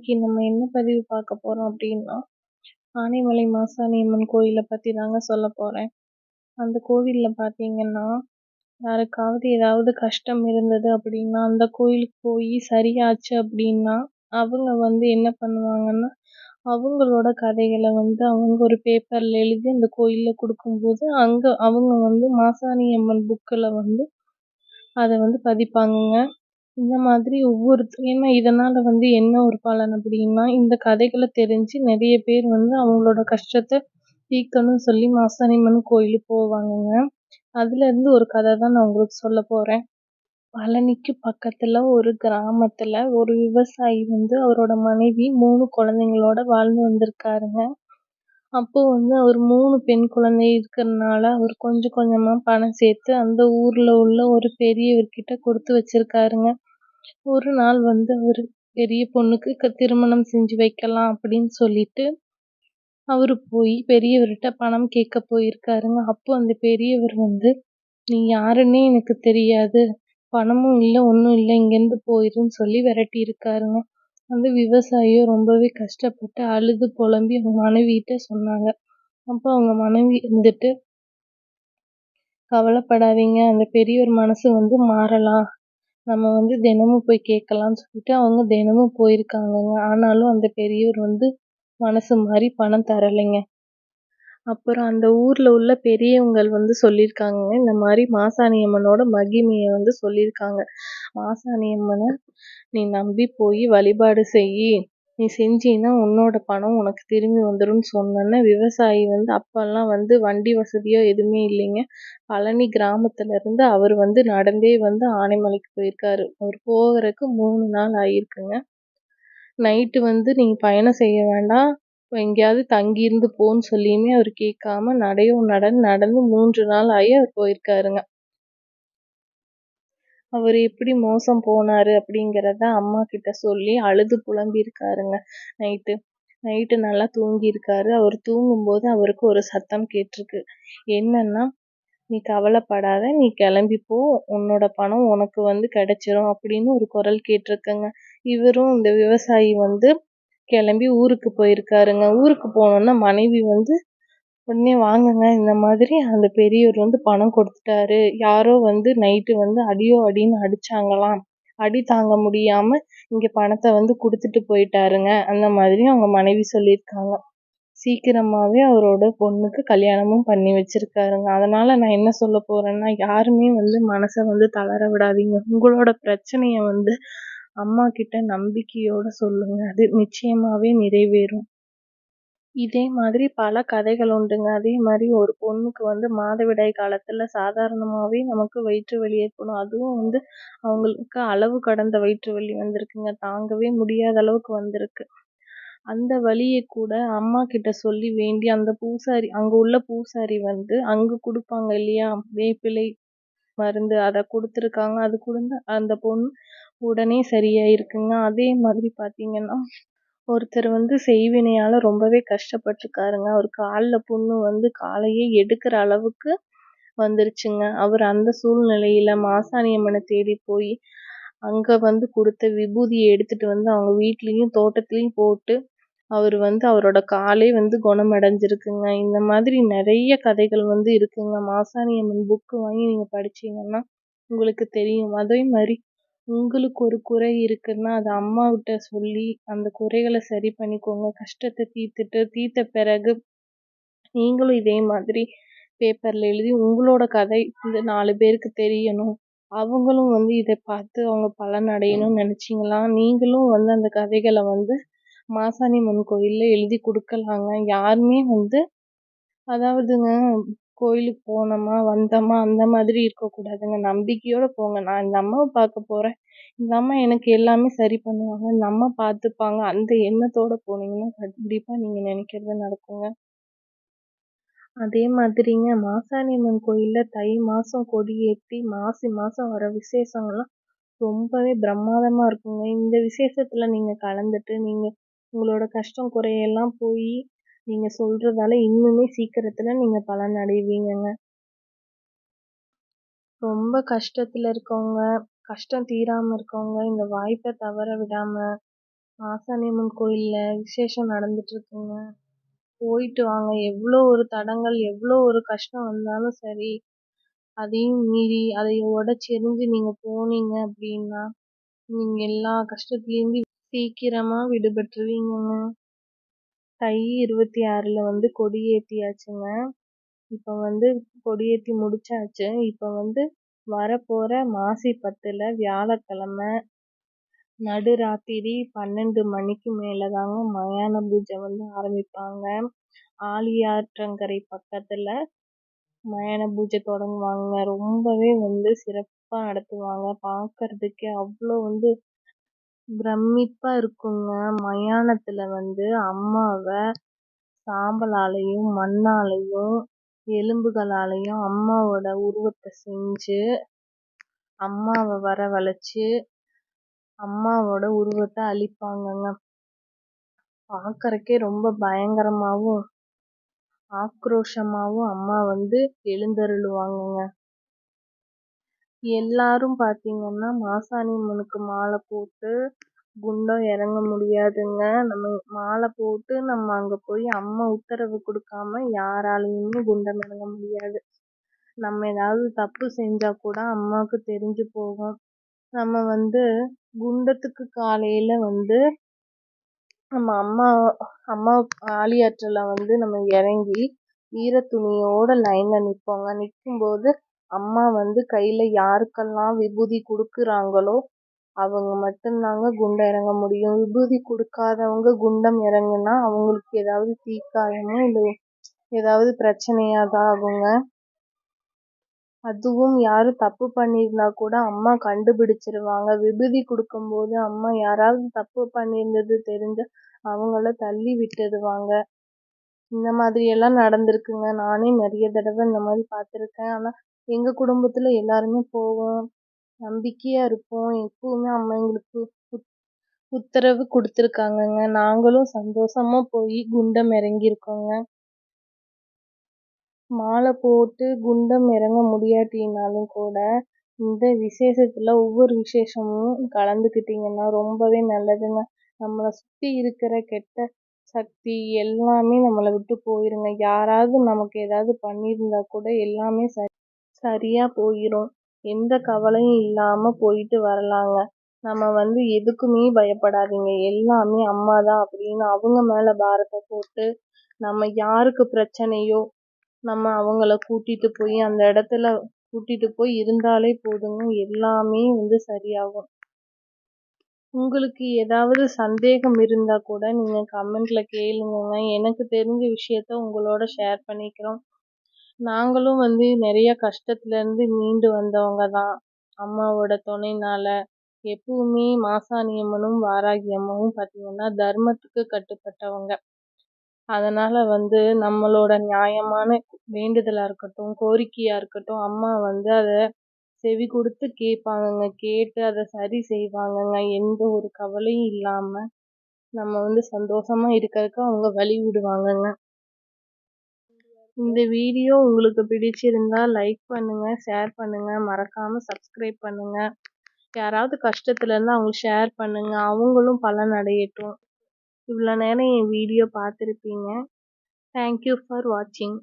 இன்னைக்கு நம்ம என்ன பதிவு பார்க்க போகிறோம் அப்படின்னா ஆனைமலை மாசாணி அம்மன் கோயிலை பற்றி தாங்க சொல்ல போகிறேன் அந்த கோவிலில் பார்த்தீங்கன்னா யாருக்காவது ஏதாவது கஷ்டம் இருந்தது அப்படின்னா அந்த கோயிலுக்கு போய் சரியாச்சு அப்படின்னா அவங்க வந்து என்ன பண்ணுவாங்கன்னா அவங்களோட கதைகளை வந்து அவங்க ஒரு பேப்பரில் எழுதி அந்த கோயிலில் கொடுக்கும்போது அங்கே அவங்க வந்து மாசாணி அம்மன் புக்கில் வந்து அதை வந்து பதிப்பாங்கங்க. இந்த மாதிரி ஒவ்வொருத்தரும் ஏன்னா இதனால் வந்து என்ன ஒரு பலன் அப்படின்னா இந்த கதைகளை தெரிஞ்சு நிறைய பேர் வந்து அவங்களோட கஷ்டத்தை தீர்க்கணும்னு சொல்லி மாசாணி அம்மன் கோயிலுக்கு போவாங்கங்க. அதுலேருந்து ஒரு கதை தான் நான் உங்களுக்கு சொல்ல போகிறேன் பழனிக்கு பக்கத்தில் ஒரு கிராமத்தில் ஒரு விவசாயி வந்து அவரோட மனைவி மூணு குழந்தைங்களோட வாழ்ந்து வந்திருக்காருங்க. அப்போ வந்து அவர் மூணு பெண் குழந்தை இருக்கிறதுனால அவர் கொஞ்சம் கொஞ்சமாக பணம் சேர்த்து அந்த ஊரில் உள்ள ஒரு பெரியவர்கிட்ட கொடுத்து வச்சிருக்காருங்க. ஒரு நாள் வந்து அவர் பெரிய பொண்ணுக்கு க திருமணம் செஞ்சு வைக்கலாம் அப்படின்னு சொல்லிட்டு அவர் போய் பெரியவர்கிட்ட பணம் கேட்க போயிருக்காருங்க. அப்போ அந்த பெரியவர் வந்து நீ யாருன்னே எனக்கு தெரியாது. பணமும் இல்லை ஒன்றும் இல்லை இங்கேருந்து போயிருன்னு சொல்லி விரட்டி இருக்காருங்க. அந்த விவசாயியும் ரொம்பவே கஷ்டப்பட்டு அழுது புலம்பி அவங்க மனைவிகிட்ட சொன்னாங்க. அப்போ அவங்க மனைவி இருந்துட்டு கவலைப்படாதீங்க. அந்த பெரியவர் மனசு வந்து மாறலாம். நம்ம வந்து தினமும் போய் கேட்கலாம்னு சொல்லிட்டு அவங்க தினமும் போயிருக்காங்கங்க. ஆனாலும் அந்த பெரியவர் வந்து மனசு மாதிரி பணம் தரலைங்க. அப்புறம் அந்த ஊரில் உள்ள பெரியவங்கள் வந்து சொல்லியிருக்காங்க இந்த மாதிரி மாசாணி அம்மனோட மகிமையை வந்து சொல்லியிருக்காங்க. மாசாணி அம்மனை நீ நம்பி போய் வழிபாடு செய். நீ செஞ்சீன்னா உன்னோட பணம் உனக்கு திரும்பி வந்துடும் சொன்னோன்னே விவசாயி வந்து அப்போல்லாம் வந்து வண்டி வசதியோ எதுவுமே இல்லைங்க. பழனி கிராமத்துல இருந்து அவர் வந்து நடந்தே வந்து ஆனைமலைக்கு போயிருக்காரு. அவர் போகிறதுக்கு மூணு நாள் ஆகிருக்குங்க நைட்டு வந்து நீங்கள் பயணம் செய்ய வேண்டாம். எங்கேயாவது தங்கியிருந்து போன்னு சொல்லியுமே அவர் கேட்காம நடையும் நடந்து நடந்து மூன்று நாள் ஆகி அவர் போயிருக்காருங்க. அவர் எப்படி மோசம் போனாரு அப்படிங்கிறத அம்மா கிட்ட சொல்லி அழுது புலம்பியிருக்காருங்க. நைட்டு நைட்டு நல்லா தூங்கியிருக்காரு. அவர் தூங்கும்போது அவருக்கு ஒரு சத்தம் கேட்டிருக்கு. என்னன்னா நீ கவலைப்படாத நீ கிளம்பி போ. உன்னோட பணம் உனக்கு வந்து கிடைச்சிரும் அப்படின்னு ஒரு குரல் கேட்டிருக்குங்க. இவரும் இந்த விவசாயி வந்து கிளம்பி ஊருக்கு போயிருக்காருங்க. ஊருக்கு போனோன்னா மனைவி வந்து உடனே வாங்குங்க. இந்த மாதிரி அந்த பெரியவர் வந்து பணம் கொடுத்துட்டாரு. யாரோ வந்து நைட்டு வந்து அடியோ அடின்னு அடிச்சாங்களாம். அடி தாங்க முடியாம இங்க பணத்தை வந்து கொடுத்துட்டு போயிட்டாருங்க. அந்த மாதிரி அவங்க மனைவி சொல்லியிருக்காங்க. சீக்கிரமாவே அவரோட பொண்ணுக்கு கல்யாணமும் பண்ணி வச்சிருக்காருங்க. அதனால நான் என்ன சொல்ல போறேன்னா யாருமே வந்து மனசை வந்து தளர விடாதீங்க. உங்களோட பிரச்சனையை வந்து அம்மா கிட்ட நம்பிக்கையோட சொல்லுங்க. அது நிச்சயமாவே நிறைவேறும். இதே மாதிரி பல கதைகள் உண்டுங்க. அதே மாதிரி ஒரு பொண்ணுக்கு வந்து மாதவிடாய் காலத்துல சாதாரணமாகவே நமக்கு வயிற்று வலி ஏற்படும். அதுவும் வந்து அவங்களுக்கு அளவு கடந்த வயிற்று வலி வந்திருக்குங்க. தாங்கவே முடியாத அளவுக்கு வந்திருக்கு. அந்த வலியை கூட அம்மா கிட்ட சொல்லி வேண்டி அந்த பூசாரி அங்க உள்ள பூசாரி வந்து அங்க கொடுப்பாங்க இல்லையா? வேப்பிலை மருந்து அதை கொடுத்துருக்காங்க. அது கொடுங்க அந்த பொண்ணு உடனே சரியாயிருக்குங்க. அதே மாதிரி பார்த்தீங்கன்னா ஒருத்தர் வந்து செய்வினையால ரொம்பவே கஷ்டப்பட்டிருக்காருங்க. அவர் காலில் புண்ணு வந்து காலையே எடுக்கிற அளவுக்கு வந்துருச்சுங்க. அவர் அந்த சூழ்நிலையில மாசாணி அம்மனை தேடி போய் அங்க வந்து கொடுத்த விபூதியை எடுத்துட்டு வந்து அவங்க வீட்லயும் தோட்டத்துலேயும் போட்டு அவர் வந்து அவரோட காலே வந்து குணமடைஞ்சிருக்குங்க. இந்த மாதிரி நிறைய கதைகள் வந்து இருக்குங்க. மாசாணி அம்மன் புக்கு வாங்கி நீங்க படிச்சீங்கன்னா உங்களுக்கு தெரியும். அதே மாதிரி உங்களுக்கு ஒரு குறை இருக்குன்னா அதை அம்மாவிட்ட சொல்லி அந்த குறைகளை சரி பண்ணிக்கோங்க. கஷ்டத்தை தீர்த்துட்டு தீர்த்த பிறகு நீங்களும் இதே மாதிரி பேப்பர்ல எழுதி உங்களோட கதை இந்த நாலு பேருக்கு தெரியணும். அவங்களும் வந்து இதை பார்த்து அவங்க பலன் அடையணும்னு நினைச்சீங்களா? நீங்களும் வந்து அந்த கதைகளை வந்து மாசாணி அம்மன் கோயில்ல எழுதி கொடுக்கலாங்க. யாருமே வந்து அதாவதுங்க கோயிலுக்கு போனோமா வந்தோமா அந்த மாதிரி இருக்கக்கூடாதுங்க. நம்பிக்கையோட போங்க. நான் இந்த அம்மாவை பார்க்க போறேன். நம்ம எனக்கு எல்லாமே சரி பண்ணுவாங்க. நம்ம பார்த்துப்பாங்க. அந்த எண்ணத்தோட போனீங்கன்னா கண்டிப்பா நீங்க நினைக்கிறது நடக்குங்க. அதே மாதிரிங்க மாசாணி அம்மன் கோயில்ல தை மாசம் கொடி ஏற்றி மாசி மாசம் வர விசேஷங்கள்லாம் ரொம்பவே பிரம்மாதமா இருக்குங்க. இந்த விசேஷத்துல நீங்க கலந்துட்டு நீங்க உங்களோட கஷ்டம் குறையெல்லாம் போய் நீங்க சொல்றதால இன்னுமே சீக்கிரத்துல நீங்க பலன் அடைவீங்கங்க ரொம்ப கஷ்டத்துல இருக்கவங்க கஷ்டம் தீராம இருக்கவங்க இந்த வாய்ப்பை தவற விடாம மாசாணியம்மன் கோயிலில் விசேஷம் நடந்துகிட்ருக்குங்க போயிட்டு வாங்க. எவ்வளோ ஒரு தடங்கல் எவ்வளோ ஒரு கஷ்டம் வந்தாலும் சரி அதையும் மீறி அதை உடச்செறிஞ்சு நீங்கள் போனீங்க அப்படின்னா நீங்கள் எல்லா கஷ்டத்துலேருந்து சீக்கிரமாக விடுபட்டுருவீங்கங்க. தை இருபத்தி ஆறில் வந்து கொடி ஏற்றியாச்சுங்க இப்போ வந்து கொடியேற்றி முடிச்சாச்சு. இப்போ வந்து வரப்போகிற மாசி பத்தில் வியாழக்கிழமை நடுராத்திரி பன்னெண்டு மணிக்கு மேலே தாங்க மயான பூஜை வந்து ஆரம்பிப்பாங்க. ஆழியாற்றங்கரை பக்கத்தில் மயான பூஜை தொடங்குவாங்க. ரொம்பவே வந்து சிறப்பாக நடத்துவாங்க. பார்க்கறதுக்கே அவ்வளோ வந்து பிரமிப்பாக இருக்குங்க. மயானத்தில் வந்து அம்மாவை சாம்பலாலையும் மண்ணாலையும் எலும்புகளாலையும் அம்மாவோட உருவத்தை செஞ்சு அம்மாவை வரவழைச்சு அம்மாவோட உருவத்தை அழிப்பாங்கங்க. பார்க்கறக்கே ரொம்ப பயங்கரமாகவும் ஆக்ரோஷமாகவும் அம்மா வந்து எழுந்தருளுவாங்கங்க. எல்லாரும் பார்த்தீங்கன்னா மாசாணி அம்மனுக்கு மாலை போட்டு குண்டம் இறங்க முடியாதுங்க. நம்ம மாலை போட்டு நம்ம அங்கே போய் அம்மா உத்தரவு கொடுக்காம யாராலையுமே குண்டம் இறங்க முடியாது. நம்ம ஏதாவது தப்பு செஞ்சால் கூட அம்மாவுக்கு தெரிஞ்சு போகும். நம்ம வந்து குண்டத்துக்கு காலையில் வந்து நம்ம அம்மா அம்மா ஆழியாற்றில் வந்து நம்ம இறங்கி ஈரத்துணியோட லைனில் நிற்போங்க நிற்கும் போது அம்மா வந்து கையில் யாருக்கெல்லாம் விபூதி கொடுக்குறாங்களோ அவங்க மட்டும்தாங்க குண்டம் இறங்க முடியும். விபூதி கொடுக்காதவங்க குண்டம் இறங்குனா அவங்களுக்கு ஏதாவது தீக்காயமோ இல்லை ஏதாவது பிரச்சனையாக தான் ஆகுங்க. அதுவும் யாரும் தப்பு பண்ணியிருந்தா கூட அம்மா கண்டுபிடிச்சிருவாங்க. விபூதி கொடுக்கும்போது அம்மா யாராவது தப்பு பண்ணியிருந்தது தெரிஞ்ச அவங்கள தள்ளி விட்டுடுவாங்க இந்த மாதிரியெல்லாம் நடந்திருக்குங்க. நானே நிறைய தடவை இந்த மாதிரி பார்த்துருக்கேன். ஆனால் எங்கள் குடும்பத்தில் எல்லாருமே போவோம் நம்பிக்கையாக இருப்போம். எப்பவுமே அம்மா எங்களுக்கு உத்தரவு கொடுத்துருக்காங்கங்க. நாங்களும் சந்தோஷமாக போய் குண்டம் இறங்கியிருக்கோங்க. மாலை போட்டு குண்டம் இறங்க முடியாட்டினாலும் கூட இந்த விசேஷத்தில் ஒவ்வொரு விசேஷமும் கலந்துக்கிட்டிங்கன்னா ரொம்பவே நல்லதுங்க. நம்மளை சுற்றி இருக்கிற கெட்ட சக்தி எல்லாமே நம்மளை விட்டு போயிருங்க. யாராவது நமக்கு ஏதாவது பண்ணியிருந்தா கூட எல்லாமே சரி சரியாக போயிடும் எந்த கவலையும் இல்லாமல் போயிட்டு வரலாங்க. நம்ம வந்து எதுக்குமே பயப்படாதீங்க. எல்லாமே அம்மா தான் அப்படின்னு அவங்க மேலே பாரத்தை போட்டு நம்ம யாருக்கு பிரச்சனையோ நம்ம அவங்கள கூட்டிகிட்டு போய் அந்த இடத்துல கூட்டிகிட்டு போய் இருந்தாலே போதுங்க. எல்லாமே வந்து சரியாகும். உங்களுக்கு ஏதாவது சந்தேகம் இருந்தால் கூட நீங்கள் கமெண்ட்டில் கேளுங்கங்க. எனக்கு தெரிஞ்ச விஷயத்த உங்களோட ஷேர் பண்ணிக்கிறோம். நாங்களும் வந்து நிறைய கஷ்டத்துலேருந்து மீண்டு வந்தவங்க தான் அம்மாவோட துணைனால எப்பவுமே மாசாணி அம்மனும் வாராகி அம்மாவும் பார்த்திங்கன்னா தர்மத்துக்கு கட்டுப்பட்டவங்க. அதனால் வந்து நம்மளோட நியாயமான வேண்டுதலாக இருக்கட்டும் கோரிக்கையாக இருக்கட்டும் அம்மா வந்து அதை செவி கொடுத்து கேட்பாங்கங்க கேட்டு அதை சரி செய்வாங்கங்க. எந்த ஒரு கவலையும் இல்லாமல் நம்ம வந்து சந்தோஷமாக இருக்கிறதுக்கு அவங்க வழி விடுவாங்கங்க. இந்த வீடியோ உங்களுக்கு பிடிச்சிருந்தா லைக் பண்ணுங்கள் ஷேர் பண்ணுங்கள் மறக்காமல் சப்ஸ்கிரைப் பண்ணுங்கள் யாராவது கஷ்டத்தில் இருந்தால் அவங்களுக்கு ஷேர் பண்ணுங்கள் அவங்களும் பலன் அடையட்டும். இவ்வளோ நேரம் என் வீடியோ பார்த்துருப்பீங்க. தேங்க்யூ ஃபார் வாட்சிங்